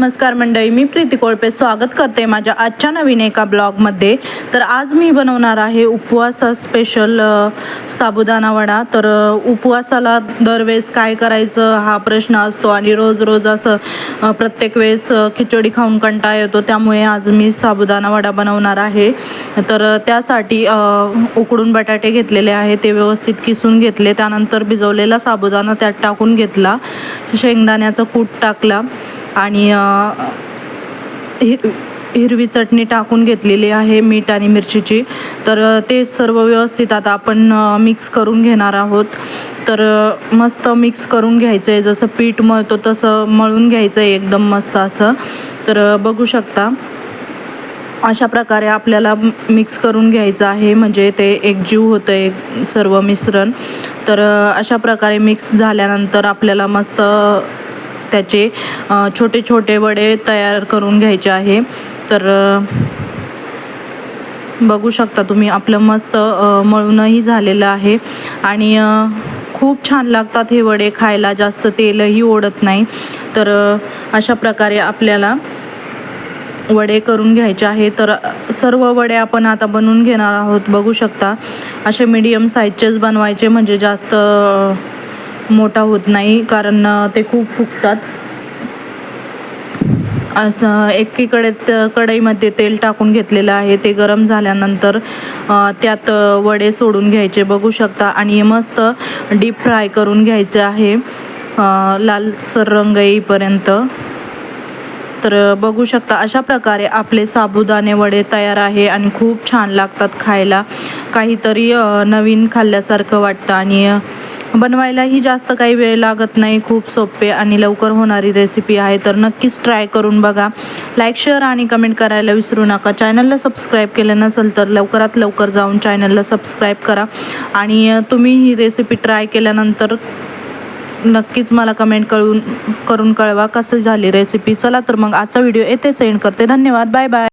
नमस्कार मंडळी मी प्रीती कोळपे स्वागत करते माझ्या आजच्या नवीन एका ब्लॉगमध्ये. तर आज मी बनवणार आहे उपवासा स्पेशल साबुदाणा वडा. तर उपवासाला दरवेळेस काय करायचं हा प्रश्न असतो आणि रोज रोज असं प्रत्येक वेळेस खिचडी खाऊन कंटाळा येतो. त्यामुळे आज मी साबुदाणा वडा बनवणार आहे. तर त्यासाठी उकडून बटाटे घेतलेले आहे ते व्यवस्थित किसून घेतले. त्यानंतर भिजवलेला साबुदाणा त्यात टाकून घेतला. शेंगदाण्याचा कूट टाकला. आणि हिर हिरवी चटणी टाकून घेतलेली आहे मीठ आणि मिरचीची. तर ते सर्व व्यवस्थित आता आपण मिक्स करून घेणार आहोत. तर मस्त मिक्स करून घ्यायचं आहे जसं पीठ मळतो तसं मळून घ्यायचं आहे एकदम मस्त असं. तर बघू शकता. अशा प्रकारे आपल्याला मिक्स करून घ्यायचं आहे. म्हणजे ते एकजीव होतं एक सर्व मिश्रण. तर अशा प्रकारे मिक्स झाल्यानंतर आपल्याला मस्त त्याचे छोटे छोटे वडे तयार करून घ्यायचे आहे. तर बघू शकता तुम्ही आपलं मस्त मळूनही झालेलं आहे. आणि खूप छान लागतात हे वडे खायला जास्त तेलही ओढत नाही. तर अशा प्रकारे आपल्याला वडे करून घ्यायचे आहे. तर सर्व वडे आपण आता बनवून घेणार आहोत बघू शकता. असे मीडियम साईजचेच बनवायचे म्हणजे जास्त मोठा होत नाही कारण ते खूप फुगतात. एकीकडे त- कढईमध्ये तेल टाकून घेतलेलं आहे. ते गरम झाल्यानंतर त्यात वडे सोडून घ्यायचे. बघू शकता. आणि मस्त डीप फ्राय करून घ्यायचे आहे लालसर रंग येईपर्यंत तर बघू शकता अशा प्रकारे आपले साबुदाणे वडे तयार आहे आणि खूप छान लागतात खायला. काहीतरी नवीन खाल्ल्यासारखं वाटतं आणि बनवायलाही जास्त काही वेळ लागत नाही. खूप सोपे आणि लवकर होणारी रेसिपी आहे. तर नक्कीच ट्राय करून बघा. लाईक शेअर आणि कमेंट करायला विसरू नका. चॅनलला सबस्क्राईब केलं नसेल तर लवकरात लवकर जाऊन चॅनलला सबस्क्राईब करा. आणि तुम्ही ही रेसिपी ट्राय केल्यानंतर नक्कीच मला कमेंट करून करून कळवा कसं झाली रेसिपी चला तर मग आजचा व्हिडिओ येथेच एंड करते. धन्यवाद. Bye bye